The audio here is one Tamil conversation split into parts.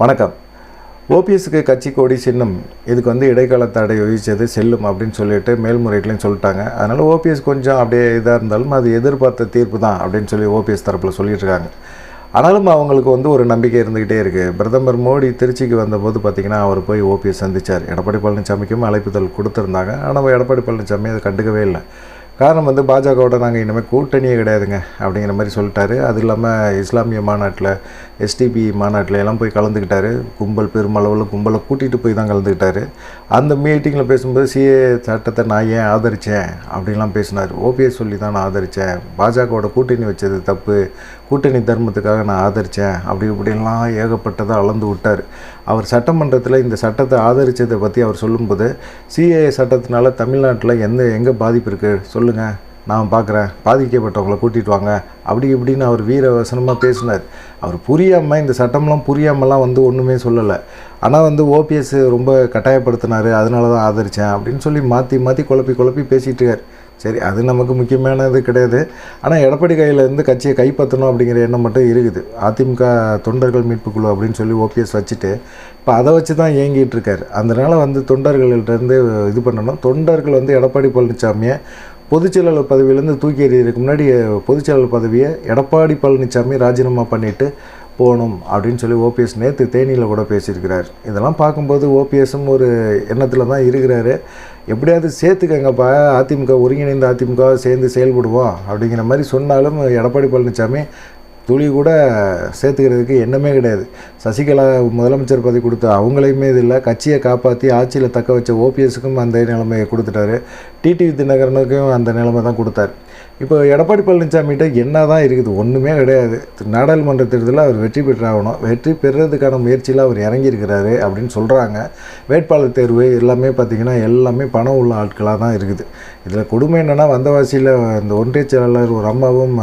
வணக்கம். ஓபிஎஸ்க்கு கட்சி கொடி சின்னம். இதுக்கு வந்து இடைக்கால தடை விதிச்சது செல்லும் அப்படின்னு சொல்லிட்டு மேல்முறைகளையும் சொல்லிட்டாங்க. அதனால் ஓபிஎஸ் கொஞ்சம் அப்படியே இதாக இருந்தாலும் அது எதிர்பார்த்த தீர்ப்பு தான் அப்படின்னு சொல்லி ஓபிஎஸ் தரப்பில் சொல்லிட்டு இருக்காங்க. ஆனாலும் அவங்களுக்கு வந்து ஒரு நம்பிக்கை இருந்துக்கிட்டே இருக்குது பிரதமர் மோடி திருச்சிக்கு வந்தபோது பார்த்திங்கன்னா அவர் போய் ஓபிஎஸ் சந்திச்சார். எடப்பாடி பழனிசாமிக்கும் அழைப்புதல் கொடுத்துருந்தாங்க. ஆனால் எடப்பாடி பழனிசாமி அதை கண்டுக்கவே இல்லை. காரணம் வந்து பாஜகவோட நாங்கள் இனிமேல் கூட்டணியே கிடையாதுங்க அப்படிங்கிற மாதிரி சொல்லிட்டாரு. அது இல்லாமல் இஸ்லாமிய மாநாட்டில் எஸ்டிபி மாநாட்டில் எல்லாம் போய் கலந்துக்கிட்டாரு. கும்பல் பெருமளவில் கும்பலை கூட்டிகிட்டு போய் தான் கலந்துக்கிட்டாரு. அந்த மீட்டிங்கில் பேசும்போது சிஏ சட்டத்தை நான் ஏன் ஆதரித்தேன் அப்படின்லாம் பேசினார். ஓபிஎஸ் சொல்லி தான் நான் ஆதரித்தேன் பாஜகவோட கூட்டணி வச்சது தப்பு. கூட்டணி தர்மத்துக்காக நான் ஆதரித்தேன் அப்படி இப்படிலாம் ஏகப்பட்டதை அளந்து விட்டார். அவர் சட்டமன்றத்தில் இந்த சட்டத்தை ஆதரித்ததை பற்றி அவர் சொல்லும்போது சிஏஏ சட்டத்தினால தமிழ்நாட்டில் எந்த எங்கே பாதிப்பு இருக்குது சொல்லுங்கள் நான் பார்க்குறேன் பாதிக்கப்பட்டவங்களை கூட்டிகிட்டு வாங்க. அப்படி இப்படின்னு அவர் வீர வசனமாக பேசினார். அவர் புரியாமல் இந்த சட்டம்லாம் புரியாமலாம் வந்து ஒன்றுமே சொல்லலை. ஆனால் வந்து ஓபிஎஸ் ரொம்ப கட்டாயப்படுத்தினார். அதனால தான் ஆதரித்தேன் அப்படின்னு சொல்லி மாற்றி மாற்றி குழப்பி குழப்பி பேசிகிட்டு இருக்கார். சரி அது நமக்கு முக்கியமானது கிடையாது. ஆனால் எடப்பாடி கையிலேருந்து கட்சியை கைப்பற்றணும் அப்படிங்கிற எண்ணம் மட்டும் இருக்குது. அதிமுக தொண்டர்கள் மீட்பு குழு அப்படின்னு சொல்லி ஓபிஎஸ் வச்சுட்டு இப்போ அதை வச்சு தான் இயங்கிட்டு இருக்காரு. அதனால் வந்து தொண்டர்கள்ட்டேருந்து இது பண்ணணும். தொண்டர்கள் வந்து எடப்பாடி பழனிசாமியை பொதுச்செயலாளர் பதவியிலேருந்து தூக்கி எறியதுக்கு முன்னாடி பொதுச்செயலாளர் பதவியை எடப்பாடி பழனிசாமி ராஜினாமா பண்ணிவிட்டு போகணும் அப்படின்னு சொல்லி ஓபிஎஸ் நேற்று தேனியில் கூட பேசியிருக்கிறார். இதெல்லாம் பார்க்கும்போது ஓபிஎஸும் ஒரு எண்ணத்தில் தான் இருக்கிறாரு. எப்படியாவது சேர்த்துக்கங்கப்பா. அதிமுக ஒருங்கிணைந்த அதிமுக சேர்ந்து செயல்படுவோம் அப்படிங்கிற மாதிரி சொன்னாலும் எடப்பாடி பழனிசாமி துளி கூட சேர்த்துக்கிறதுக்கு எண்ணமே கிடையாது. சசிகலா முதலமைச்சர் பதவி கொடுத்த அவங்களையுமே இது இல்லை. கட்சியை காப்பாற்றி ஆட்சியில் தக்க வச்ச ஓபிஎஸ்க்கும் அந்த நிலைமையை கொடுத்துட்டாரு. டிடிவி தினகரனுக்கும் அந்த நிலைமை தான் கொடுத்தாரு. இப்போ எடப்பாடி பழனிசாமிகிட்ட என்ன தான் இருக்குது? ஒன்றுமே கிடையாது. நாடாளுமன்ற தேர்தலில் அவர் வெற்றி பெற்றாகணும். வெற்றி பெறுறதுக்கான முயற்சியில் அவர் இறங்கியிருக்கிறாரு அப்படின்னு சொல்கிறாங்க வேட்பாளர் தேர்வு எல்லாமே பார்த்திங்கன்னா எல்லாமே பணம் உள்ள ஆட்களாக தான் இருக்குது. இதில் கொடுமை என்னென்னா வந்தவாசியில் இந்த ஒன்றிய செயலாளர் ஒரு அம்மாவும்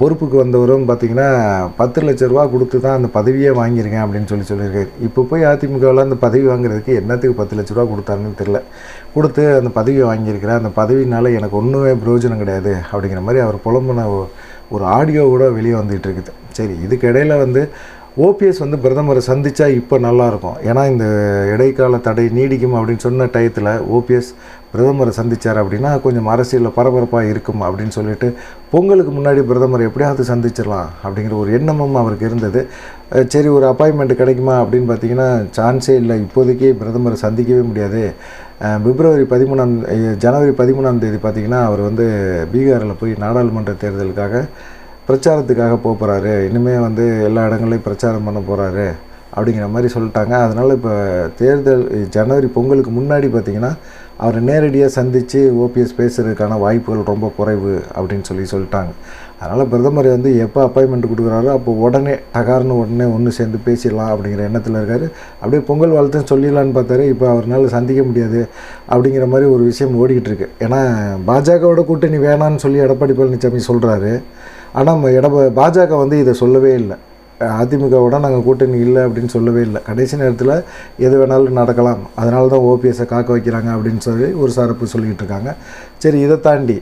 பொறுப்புக்கு வந்தவரும் பார்த்திங்கன்னா பத்து லட்ச ரூபா கொடுத்து தான் அந்த பதவியே வாங்கியிருக்கேன் அப்படின்னு சொல்லி சொல்லியிருக்காரு. இப்போ போய் அதிமுகவில் அந்த பதவி வாங்குறதுக்கு என்னத்துக்கு பத்து லட்ச ரூபா கொடுத்தாருன்னு தெரில கொடுத்து அந்த பதவியை வாங்கியிருக்கிறேன் அந்த பதவினால எனக்கு ஒன்றுமே பிரயோஜனம் கிடையாது அப்படிங்கிற மாதிரி அவர் புலம்புன ஒரு ஆடியோ கூட வெளியே வந்துகிட்டு இருக்குது. சரி இதுக்கிடையில் வந்து ஓபிஎஸ் வந்து பிரதமரை சந்தித்தா இப்போ நல்லாயிருக்கும். ஏன்னா இந்த இடைக்கால தடை நீடிக்கும் அப்படின்னு சொன்ன டயத்தில் ஓபிஎஸ் பிரதமரை சந்தித்தார் அப்படின்னா கொஞ்சம் அரசியலில் பரபரப்பாக இருக்கும் அப்படின்னு சொல்லிட்டு பொங்கலுக்கு முன்னாடி பிரதமரை எப்படியாவது சந்திச்சிடலாம் அப்படிங்கிற ஒரு எண்ணமும் அவருக்கு இருந்தது. சரி ஒரு அப்பாயின்மெண்ட் கிடைக்குமா அப்படின்னு பார்த்தீங்கன்னா சான்ஸே இல்லை. இப்போதைக்கு பிரதமரை சந்திக்கவே முடியாது. பிப்ரவரி பதிமூணாம் ஜனவரி பதிமூணாம் தேதி பார்த்திங்கன்னா அவர் வந்து பீகாரில் போய் நாடாளுமன்ற தேர்தலுக்காக பிரச்சாரத்துக்காக போக போகிறாரு இனிமேல் வந்து எல்லா இடங்களையும் பிரச்சாரம் பண்ண போகிறாரு அப்படிங்கிற மாதிரி சொல்லிட்டாங்க. அதனால் இப்போ தேர்தல் ஜனவரி பொங்கலுக்கு முன்னாடி பார்த்திங்கன்னா அவரை நேரடியாக சந்தித்து ஓபிஎஸ் பேசுகிறதுக்கான வாய்ப்புகள் ரொம்ப குறைவு அப்படின்னு சொல்லி சொல்லிட்டாங்க. அதனால் பிரதமர் வந்து எப்போ அப்பாயின்மெண்ட் கொடுக்குறாரோ அப்போ உடனே டகார்னு உடனே ஒன்று சேர்ந்து பேசிடலாம் அப்படிங்கிற எண்ணத்தில் இருக்கார். அப்படியே பொங்கல் வாழ்த்துன்னு சொல்லிடலான்னு பார்த்தாரு. இப்போ அவரால் சந்திக்க முடியாது அப்படிங்கிற மாதிரி ஒரு விஷயம் ஓடிக்கிட்டு இருக்கு. ஏன்னா பாஜகவோட கூட்டணி வேணான்னு சொல்லி எடப்பாடி பழனிசாமி சொல்கிறாரு ஆனால் எடப்பா பாஜக வந்து இதை சொல்லவே இல்லை. அதிமுகவோட நாங்கள் கூட்டணி இல்லை அப்படின்னு சொல்லவே இல்லை. கடைசி நேரத்தில் எது வேணாலும் நடக்கலாம். அதனால தான் ஓபிஎஸ்ஸை காக்க வைக்கிறாங்க அப்படின்னு சொல்லி ஒரு சாரப்பு சொல்லிக்கிட்டு இருக்காங்க. சரி இதை தாண்டி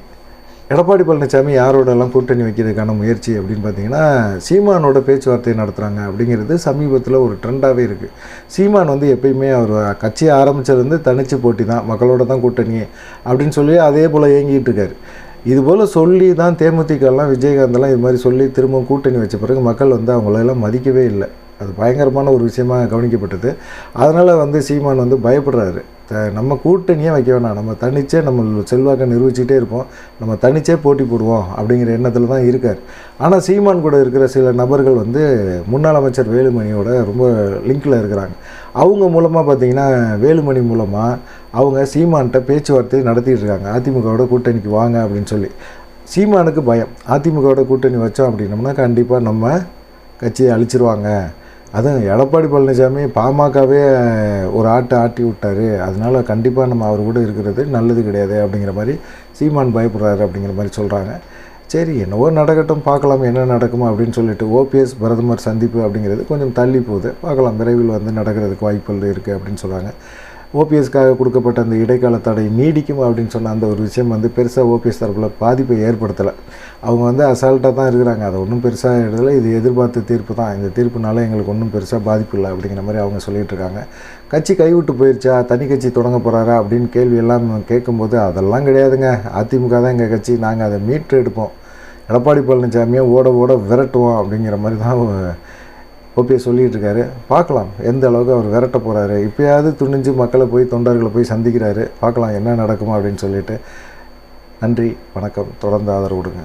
எடப்பாடி பழனிசாமி யாரோடலாம் கூட்டணி வைக்கிறதுக்கான முயற்சி அப்படின்னு பார்த்தீங்கன்னா சீமானோட பேச்சுவார்த்தை நடத்துகிறாங்க அப்படிங்கிறது சமீபத்தில் ஒரு ட்ரெண்டாகவே இருக்குது சீமான் வந்து எப்பயுமே அவர் கட்சியை ஆரம்பித்தது தனிச்சு போட்டி தான் மக்களோட தான் கூட்டணி அப்படின்னு சொல்லி அதே போல் இயங்கிட்டு இருக்காரு. இதுபோல் சொல்லி தான் தேமுதிகலாம் விஜயகாந்தெல்லாம் இது மாதிரி சொல்லி திரும்ப கூட்டணி வச்ச பிறகு மக்கள் வந்து அவங்களெல்லாம் மதிக்கவே இல்லை. அது பயங்கரமான ஒரு விஷயமாக கவனிக்கப்பட்டது. அதனால் வந்து சீமான் வந்து பயப்படுறாரு. நம்ம கூட்டணியே வைக்க வேணாம். நம்ம தனிச்சே நம்ம செல்வாக்கை நிரூபிச்சிட்டே இருப்போம். நம்ம தனிச்சே போட்டி போடுவோம் அப்படிங்கிற எண்ணத்தில் தான் இருக்கார். ஆனால் சீமான் கூட இருக்கிற சில நபர்கள் வந்து முன்னாள் அமைச்சர் வேலுமணியோட ரொம்ப லிங்கில் இருக்கிறாங்க. அவங்க மூலமாக பார்த்திங்கன்னா வேலுமணி மூலமாக அவங்க சீமான்கிட்ட பேச்சுவார்த்தை நடத்திட்டு இருக்காங்க அதிமுகவோட கூட்டணிக்கு வாங்க அப்படின்னு சொல்லி. சீமானுக்கு பயம். அதிமுகவோட கூட்டணி வச்சோம் அப்படின்னோம்னா கண்டிப்பாக நம்ம கட்சியை அழிச்சிருவாங்க. அதுவும் எடப்பாடி பழனிசாமி பாமகவே ஒரு ஆட்டை ஆட்டி விட்டார். அதனால் கண்டிப்பாக நம்ம அவர் கூட இருக்கிறது நல்லது கிடையாது அப்படிங்கிற மாதிரி சீமான் பயப்படுறாரு அப்படிங்கிற மாதிரி சொல்கிறாங்க சரி என்னவோ நடக்கட்டும் பார்க்கலாம் என்ன நடக்குமா அப்படின்னு சொல்லிட்டு ஓபிஎஸ் பிரதமர் சந்திப்பு அப்படிங்கிறது கொஞ்சம் தள்ளி போகுது. பார்க்கலாம் விரைவில் வந்து நடக்கிறதுக்கு வாய்ப்புகள் இருக்குது அப்படின்னு சொல்கிறாங்க ஓபிஎஸ்க்காக கொடுக்கப்பட்ட அந்த இடைக்கால தடை நீடிக்கும் அப்படின்னு சொன்ன அந்த ஒரு விஷயம் வந்து பெருசாக ஓபிஎஸ் தரப்பில் பாதிப்பை ஏற்படுத்தலை. அவங்க வந்து அசால்ட்டாக தான் இருக்கிறாங்க. அதை ஒன்றும் பெருசாக எழுதலை இது எதிர்பார்த்த தீர்ப்பு தான். இந்த தீர்ப்புனால எங்களுக்கு ஒன்றும் பெருசாக பாதிப்பு இல்லை அப்படிங்கிற மாதிரி அவங்க சொல்லிகிட்டு இருக்காங்க. கட்சி கைவிட்டு போயிடுச்சா தனி கட்சி தொடங்க போகிறாரா அப்படின்னு கேள்வி எல்லாம் கேட்கும்போது அதெல்லாம் கிடையாதுங்க. அதிமுக தான் எங்கள் கட்சி. நாங்கள் அதை மீட்டு எடுப்போம் எடப்பாடி பழனிசாமியை ஓட ஓட விரட்டுவோம் அப்படிங்கிற மாதிரி தான் ஓபிஎஸ் சொல்லிகிட்டு இருக்காரு பார்க்கலாம். எந்த அளவுக்கு அவர் விரட்ட போகிறாரு இப்போயாவது துணிஞ்சு மக்களை போய் தொண்டர்களை போய் சந்திக்கிறாரு. பார்க்கலாம் என்ன நடக்குமா அப்படின்னு சொல்லிட்டு. நன்றி வணக்கம். தொடர்ந்து ஆதரவு கொடுங்க.